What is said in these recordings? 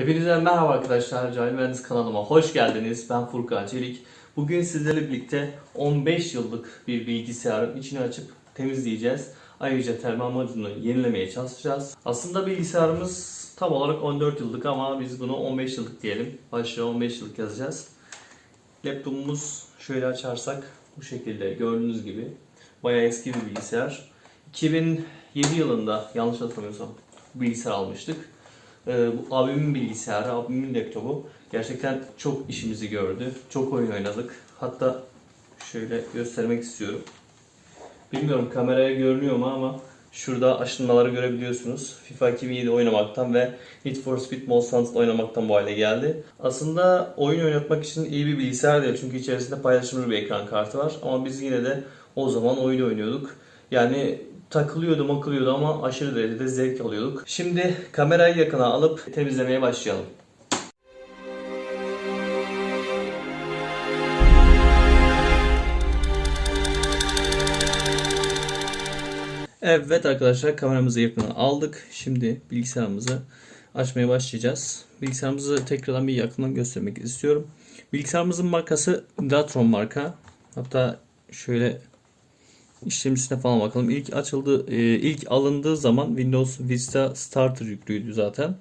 Hepinize merhaba arkadaşlar. Cahil Mühendis kanalıma hoş geldiniz. Ben Furkan Çelik. Bugün sizlerle birlikte 15 yıllık bir bilgisayarın içini açıp temizleyeceğiz. Ayrıca termal modülünü yenilemeye çalışacağız. Aslında bilgisayarımız tam olarak 14 yıllık ama biz bunu 15 yıllık diyelim. Başlığa 15 yıllık yazacağız. Laptopumuz şöyle açarsak bu şekilde gördüğünüz gibi bayağı eski bir bilgisayar. 2007 yılında yanlış hatırlamıyorsam bilgisayar almıştık. Ee, bu abimin bilgisayarı, abimin laptopu gerçekten çok işimizi gördü. Çok oyun oynadık. Hatta şöyle göstermek istiyorum. Bilmiyorum kameraya görünüyor mu ama şurada aşınmaları görebiliyorsunuz. FIFA 2007 oynamaktan ve Need for Speed Most Wanted oynamaktan bu hale geldi. Aslında oyun oynatmak için iyi bir bilgisayar değil çünkü içerisinde paylaşımlı bir ekran kartı var. Ama biz yine de o zaman oyun oynuyorduk. Yani takılıyordu makılıyordu ama aşırı derecede zevk alıyorduk. Şimdi kamerayı yakına alıp temizlemeye başlayalım. Evet arkadaşlar kameramızı yakına aldık. Şimdi bilgisayarımızı açmaya başlayacağız. Bilgisayarımızı tekrardan bir yakından göstermek istiyorum. Bilgisayarımızın markası Datron marka. Hatta şöyle işlemcisine falan bakalım. İlk açıldı, e, ilk alındığı zaman Windows Vista Starter yüklüydü zaten.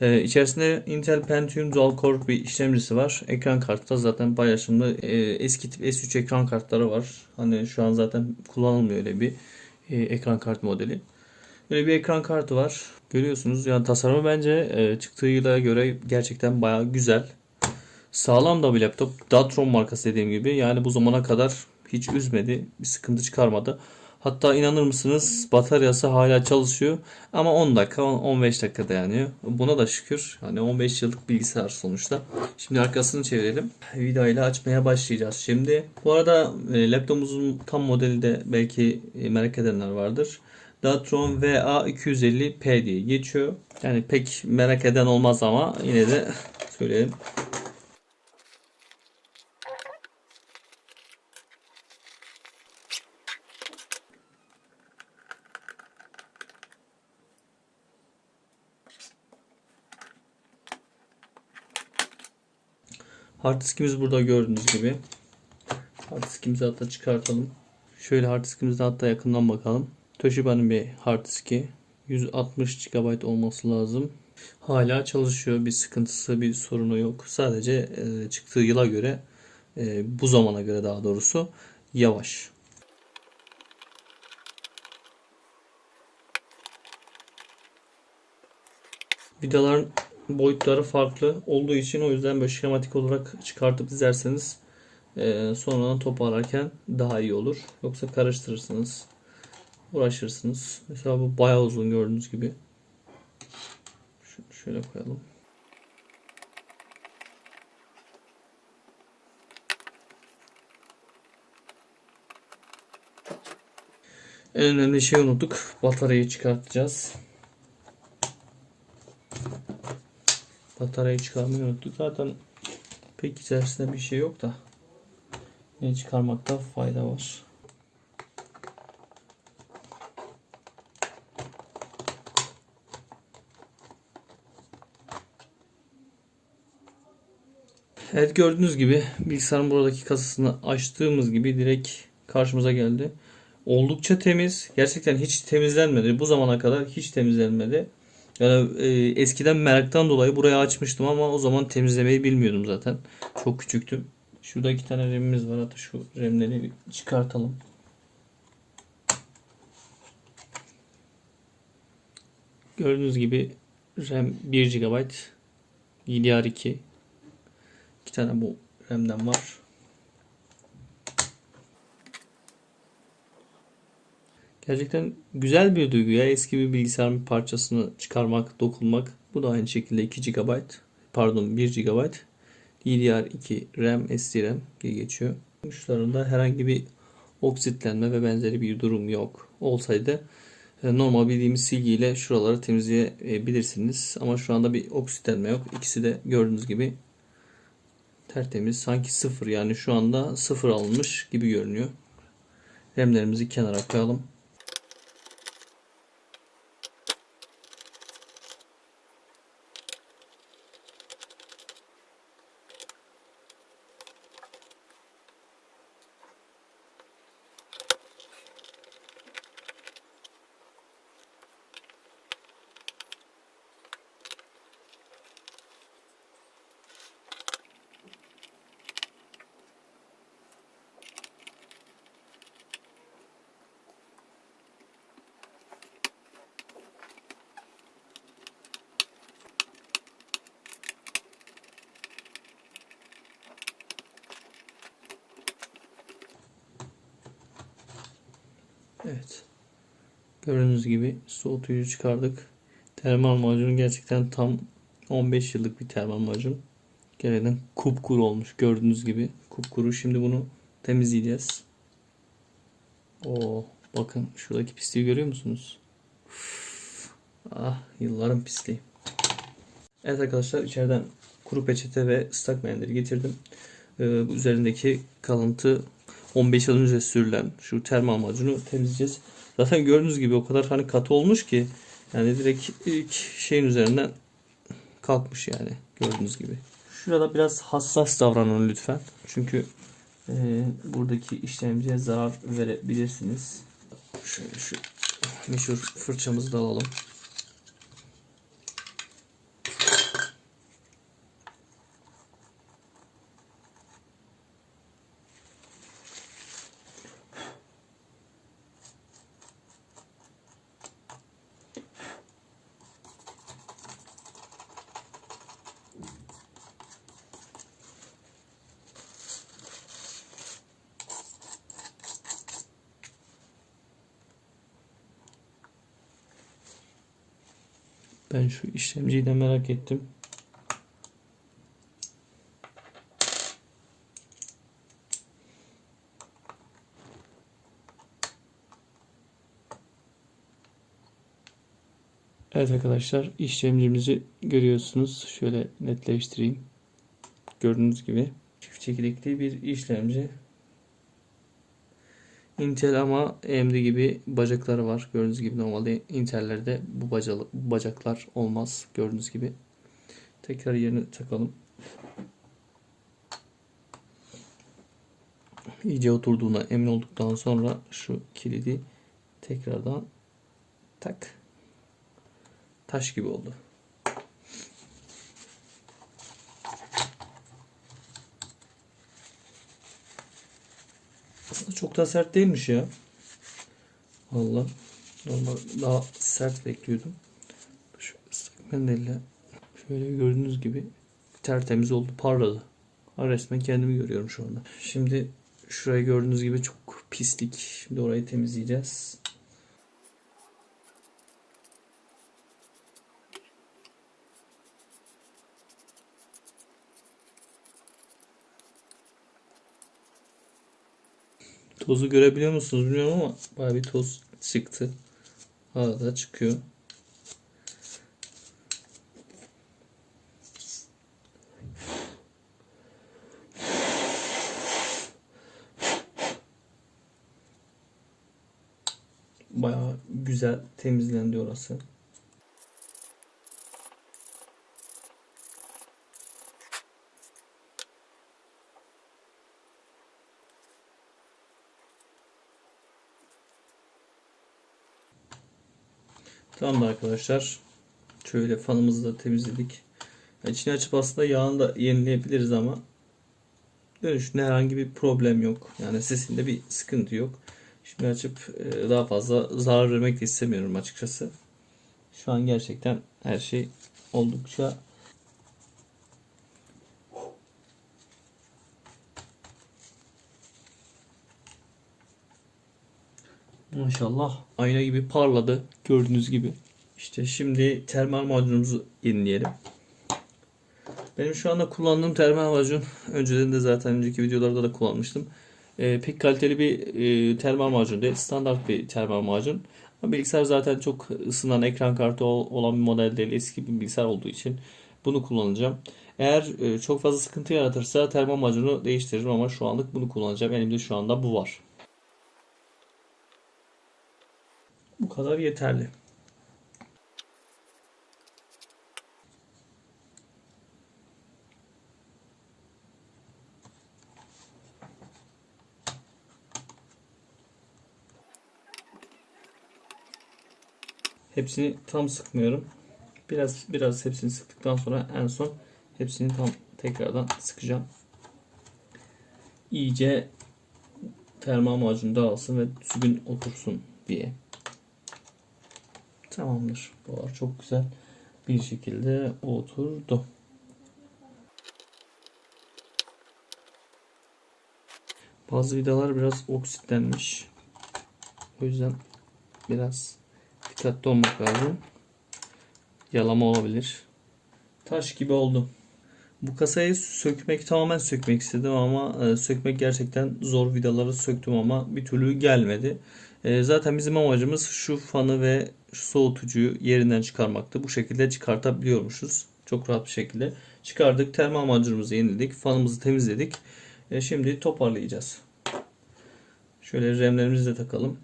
E, içerisinde Intel Pentium Dual Core bir işlemcisi var. Ekran kartı da zaten paylaşımlı e, eski tip S3 ekran kartları var. Hani şu an zaten kullanılmıyor öyle bir e, ekran kart modeli. Böyle bir ekran kartı var. Görüyorsunuz yani tasarımı bence e, çıktığı yıla göre gerçekten bayağı güzel. Sağlam da bir laptop. Datron markası dediğim gibi. Yani bu zamana kadar hiç üzmedi. Bir sıkıntı çıkarmadı. Hatta inanır mısınız bataryası hala çalışıyor. Ama 10 dakika 15 dakika dayanıyor. Buna da şükür. Hani 15 yıllık bilgisayar sonuçta. Şimdi arkasını çevirelim. Vidayla açmaya başlayacağız şimdi. Bu arada e, laptopumuzun tam modeli de belki e, merak edenler vardır. Datron VA250P diye geçiyor. Yani pek merak eden olmaz ama yine de söyleyelim. Hard diskimiz burada gördüğünüz gibi. Hard diskimizi hatta çıkartalım. Şöyle hard diskimize hatta yakından bakalım. Toshiba'nın bir hard diski. 160 GB olması lazım. Hala çalışıyor. Bir sıkıntısı, bir sorunu yok. Sadece e, çıktığı yıla göre, e, bu zamana göre daha doğrusu yavaş. Vidaların boyutları farklı olduğu için o yüzden böyle şematik olarak çıkartıp dizerseniz e, sonradan toparlarken daha iyi olur. Yoksa karıştırırsınız. Uğraşırsınız. Mesela bu bayağı uzun gördüğünüz gibi. Şunu şöyle koyalım. En önemli şey unuttuk. Bataryayı çıkartacağız. Bataryayı çıkarmayı unuttuk. Zaten pek içerisinde bir şey yok da. Yine çıkarmakta fayda var. Evet gördüğünüz gibi bilgisayarın buradaki kasasını açtığımız gibi direkt karşımıza geldi. Oldukça temiz. Gerçekten hiç temizlenmedi. Bu zamana kadar hiç temizlenmedi. Yani e, eskiden meraktan dolayı buraya açmıştım ama o zaman temizlemeyi bilmiyordum zaten. Çok küçüktüm. Şurada iki tane remimiz var. Hatta şu remleri çıkartalım. Gördüğünüz gibi RAM 1 GB DDR2 iki tane bu RAM'den var. Gerçekten güzel bir duygu ya. Eski bir bilgisayarın parçasını çıkarmak, dokunmak. Bu da aynı şekilde 2 GB, pardon 1 GB DDR2 RAM, SDRAM diye geçiyor. Uçlarında herhangi bir oksitlenme ve benzeri bir durum yok. Olsaydı e, normal bildiğimiz silgiyle şuraları temizleyebilirsiniz. Ama şu anda bir oksitlenme yok. İkisi de gördüğünüz gibi tertemiz. Sanki sıfır yani şu anda sıfır alınmış gibi görünüyor. RAM'lerimizi kenara koyalım. Evet. Gördüğünüz gibi soğutucu çıkardık. Termal macun gerçekten tam 15 yıllık bir termal macun. Gerçekten kupkuru olmuş gördüğünüz gibi. Kupkuru. Şimdi bunu temizleyeceğiz. Oo, bakın şuradaki pisliği görüyor musunuz? Üf. Ah yılların pisliği. Evet arkadaşlar içeriden kuru peçete ve ıslak mendil getirdim. Ee, bu üzerindeki kalıntı 15 yıl önce sürülen şu termal macunu temizleyeceğiz. Zaten gördüğünüz gibi o kadar hani katı olmuş ki yani direkt ilk şeyin üzerinden kalkmış yani gördüğünüz gibi. Şurada biraz hassas davranın lütfen. Çünkü e, buradaki işlemciye zarar verebilirsiniz. Şöyle şu meşhur fırçamızı da alalım. Ben şu işlemciyi de merak ettim. Evet arkadaşlar işlemcimizi görüyorsunuz. Şöyle netleştireyim. Gördüğünüz gibi çift çekirdekli bir işlemci. Intel ama AMD gibi bacakları var. Gördüğünüz gibi normalde Intel'lerde bu, bacalı, bacaklar olmaz. Gördüğünüz gibi. Tekrar yerine takalım. İyice oturduğuna emin olduktan sonra şu kilidi tekrardan tak. Taş gibi oldu. Aslında çok da sert değilmiş ya. Valla. Normal daha sert bekliyordum. Şu ıslak mendille şöyle gördüğünüz gibi tertemiz oldu. Parladı. Ha, resmen kendimi görüyorum şu anda. Şimdi şurayı gördüğünüz gibi çok pislik. Şimdi orayı temizleyeceğiz. Tozu görebiliyor musunuz bilmiyorum ama bayağı bir toz çıktı. Hala da çıkıyor. Bayağı güzel temizlendi orası. Tamam arkadaşlar. Şöyle fanımızı da temizledik. İçini açıp aslında yağını da yenileyebiliriz ama dönüşünde herhangi bir problem yok. Yani sesinde bir sıkıntı yok. Şimdi açıp e, daha fazla zarar vermek de istemiyorum açıkçası. Şu an gerçekten her şey oldukça Maşallah ayna gibi parladı gördüğünüz gibi. İşte şimdi termal macunumuzu yenileyelim. Benim şu anda kullandığım termal macun önceden de zaten önceki videolarda da kullanmıştım. Ee, pek kaliteli bir e, termal macun değil. Standart bir termal macun. Ama bilgisayar zaten çok ısınan ekran kartı ol- olan bir model değil. Eski bir bilgisayar olduğu için bunu kullanacağım. Eğer e, çok fazla sıkıntı yaratırsa termal macunu değiştiririm ama şu anlık bunu kullanacağım. Elimde şu anda bu var. Kadar yeterli. Hepsini tam sıkmıyorum. Biraz biraz hepsini sıktıktan sonra en son hepsini tam tekrardan sıkacağım. İyice termal macun dağılsın ve düzgün otursun diye. Tamamdır. Bu çok güzel bir şekilde oturdu. Bazı vidalar biraz oksitlenmiş. O yüzden Biraz dikkatli olmak lazım. Yalama olabilir. Taş gibi oldu. Bu kasayı sökmek tamamen sökmek istedim ama e, sökmek gerçekten zor vidaları söktüm ama bir türlü gelmedi. E, zaten bizim amacımız şu fanı ve şu soğutucuyu yerinden çıkarmaktı. Bu şekilde çıkartabiliyormuşuz. Çok rahat bir şekilde. Çıkardık. Termal macunumuzu yeniledik. Fanımızı temizledik. E, şimdi toparlayacağız. Şöyle remlerimizi de takalım.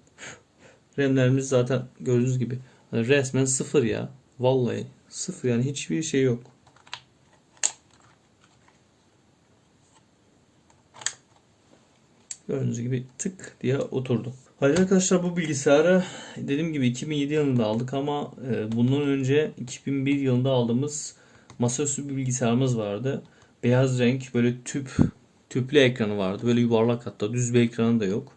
Remlerimiz zaten gördüğünüz gibi resmen sıfır ya. Vallahi sıfır yani hiçbir şey yok. Gördüğünüz gibi tık diye oturdu. Hayır arkadaşlar bu bilgisayarı dediğim gibi 2007 yılında aldık ama e, bundan önce 2001 yılında aldığımız masaüstü bir bilgisayarımız vardı. Beyaz renk böyle tüp tüplü ekranı vardı. Böyle yuvarlak hatta düz bir ekranı da yok.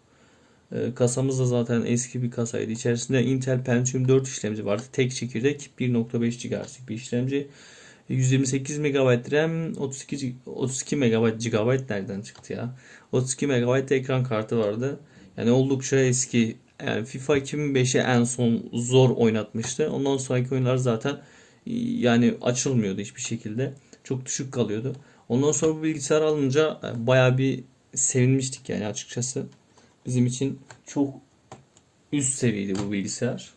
E, kasamız da zaten eski bir kasaydı. İçerisinde Intel Pentium 4 işlemci vardı. Tek çekirdek 1.5 GHz'lik bir işlemci. 128 MB RAM, 32 32 MB GB nereden çıktı ya? 32 MB ekran kartı vardı. Yani oldukça eski. Yani FIFA 2005'e en son zor oynatmıştı. Ondan sonraki oyunlar zaten yani açılmıyordu hiçbir şekilde. Çok düşük kalıyordu. Ondan sonra bu bilgisayar alınca baya bir sevinmiştik yani açıkçası. Bizim için çok üst seviyeydi bu bilgisayar.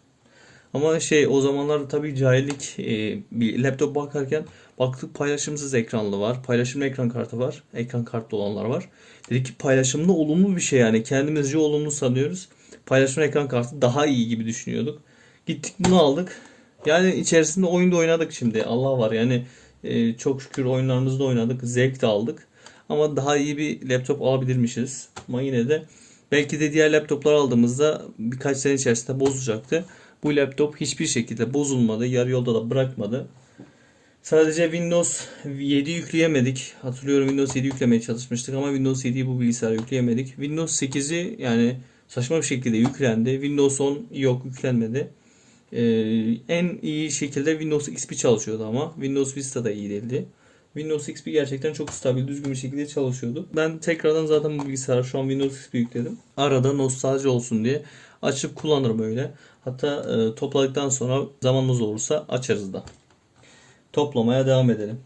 Ama şey o zamanlar tabii cahillik e, bir laptop bakarken baktık paylaşımsız ekranlı var. Paylaşımlı ekran kartı var. Ekran kartlı olanlar var. Dedik ki paylaşımlı olumlu bir şey yani. Kendimizce olumlu sanıyoruz. Paylaşımlı ekran kartı daha iyi gibi düşünüyorduk. Gittik bunu aldık. Yani içerisinde oyunda oynadık şimdi. Allah var yani e, çok şükür oyunlarımızda oynadık. Zevk de aldık. Ama daha iyi bir laptop alabilirmişiz. Ama yine de belki de diğer laptoplar aldığımızda birkaç sene içerisinde bozulacaktı. Bu laptop hiçbir şekilde bozulmadı. Yarı yolda da bırakmadı. Sadece Windows 7 yükleyemedik. Hatırlıyorum Windows 7 yüklemeye çalışmıştık ama Windows 7'yi bu bilgisayara yükleyemedik. Windows 8'i yani saçma bir şekilde yüklendi. Windows 10 yok yüklenmedi. Ee, en iyi şekilde Windows XP çalışıyordu ama Windows Vista da iyi değildi. Windows XP gerçekten çok stabil, düzgün bir şekilde çalışıyordu. Ben tekrardan zaten bu bilgisayara şu an Windows XP yükledim. Arada nostalji olsun diye açıp kullanırım öyle. Hatta e, topladıktan sonra zamanımız olursa açarız da. Toplamaya devam edelim.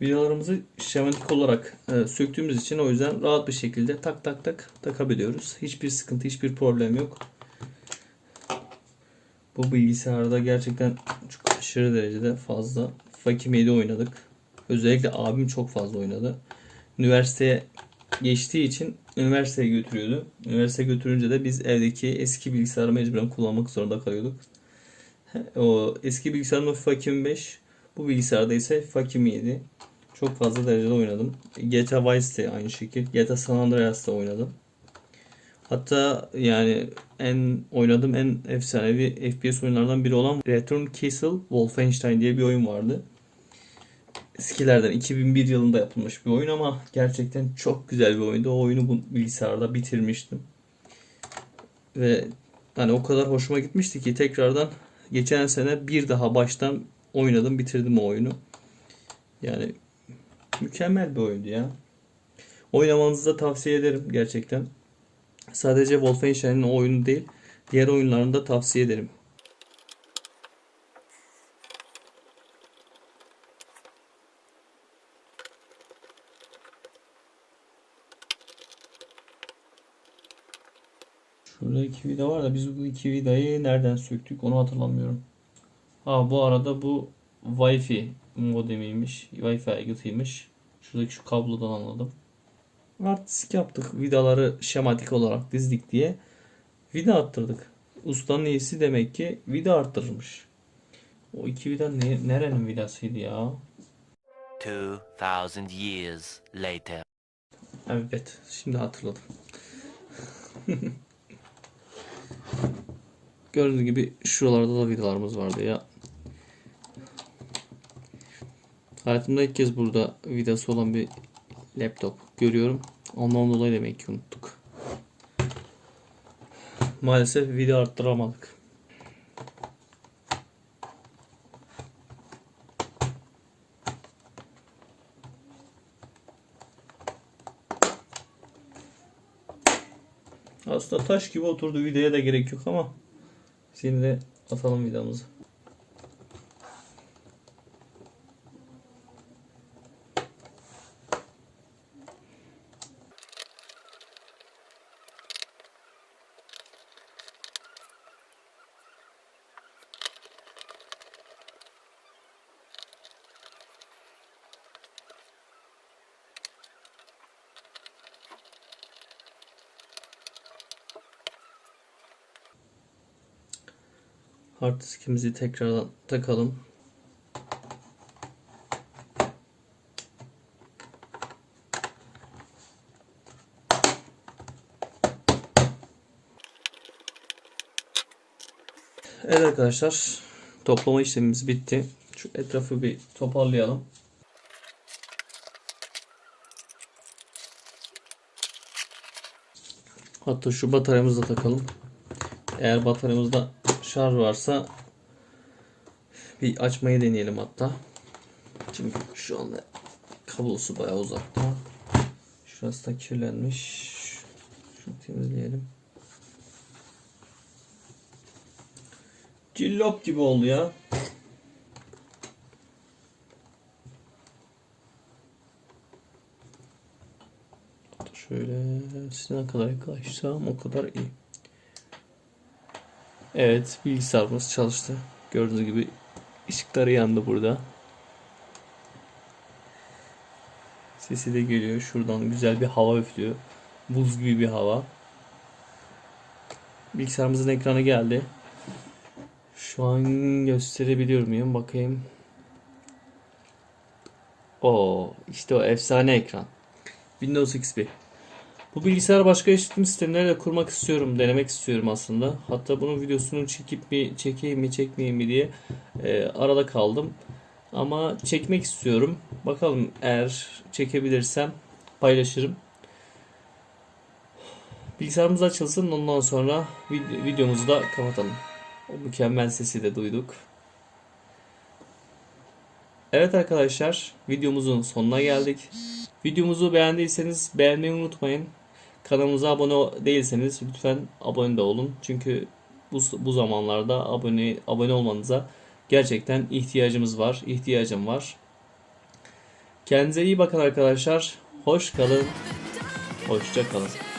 Vidalarımızı şematik olarak e, söktüğümüz için o yüzden rahat bir şekilde tak tak tak takabiliyoruz. Hiçbir sıkıntı, hiçbir problem yok. Bu bilgisayarda gerçekten çok aşırı derecede fazla Fakim 7 oynadık. Özellikle abim çok fazla oynadı. Üniversiteye geçtiği için üniversiteye götürüyordu. Üniversiteye götürünce de biz evdeki eski bilgisayarı mecburen kullanmak zorunda kalıyorduk. O eski bilgisayarım FIFA 2005. Bu bilgisayarda ise FIFA 2007. Çok fazla derecede oynadım. GTA Vice City aynı şekilde. GTA San Andreas'ta oynadım. Hatta yani en oynadığım en efsanevi FPS oyunlardan biri olan Return Castle Wolfenstein diye bir oyun vardı. Eskilerden 2001 yılında yapılmış bir oyun ama gerçekten çok güzel bir oyundu. O oyunu bu bilgisayarda bitirmiştim. Ve hani o kadar hoşuma gitmişti ki tekrardan geçen sene bir daha baştan oynadım bitirdim o oyunu. Yani mükemmel bir oyundu ya. Oynamanızı da tavsiye ederim gerçekten. Sadece Wolfenstein'in oyunu değil, diğer oyunlarını da tavsiye ederim. Şurada iki vida var da biz bu iki vidayı nereden söktük onu hatırlamıyorum. Ha bu arada bu Wi-Fi modemiymiş. Wi-Fi aygıtıymış. Şuradaki şu kablodan anladım. Artistik yaptık. Vidaları şematik olarak dizdik diye. Vida attırdık. Ustanın iyisi demek ki vida arttırmış. O iki vida ne, nerenin vidasıydı ya? 2000 years later. Evet. Şimdi hatırladım. Gördüğünüz gibi şuralarda da vidalarımız vardı ya. Hayatımda ilk kez burada vidası olan bir laptop görüyorum. Ondan dolayı demek ki unuttuk. Maalesef vida arttıramadık. Aslında taş gibi oturdu videoya da gerek yok ama şimdi atalım vidamızı. Hard diskimizi tekrardan takalım. Evet arkadaşlar toplama işlemimiz bitti. Şu etrafı bir toparlayalım. Hatta şu bataryamızı da takalım. Eğer bataryamızda şarj varsa bir açmayı deneyelim hatta. Çünkü şu anda kablosu bayağı uzakta. Şurası da kirlenmiş. Şunu temizleyelim. Cillop gibi oldu ya. Şöyle size ne kadar yaklaşsam o kadar iyi. Evet bilgisayarımız çalıştı. Gördüğünüz gibi ışıkları yandı burada. Sesi de geliyor. Şuradan güzel bir hava üflüyor. Buz gibi bir hava. Bilgisayarımızın ekranı geldi. Şu an gösterebiliyor muyum? Bakayım. O işte o efsane ekran. Windows XP. Bu bilgisayar başka işletim sistemleriyle kurmak istiyorum, denemek istiyorum aslında. Hatta bunun videosunu çekip mi çekeyim mi çekmeyeyim mi diye e, arada kaldım. Ama çekmek istiyorum. Bakalım eğer çekebilirsem paylaşırım. Bilgisayarımız açılsın ondan sonra vid- videomuzu da kapatalım. O mükemmel sesi de duyduk. Evet arkadaşlar videomuzun sonuna geldik. Videomuzu beğendiyseniz beğenmeyi unutmayın. Kanalımıza abone değilseniz lütfen abone de olun. Çünkü bu, bu zamanlarda abone abone olmanıza gerçekten ihtiyacımız var. ihtiyacım var. Kendinize iyi bakın arkadaşlar. Hoş kalın. Hoşça kalın.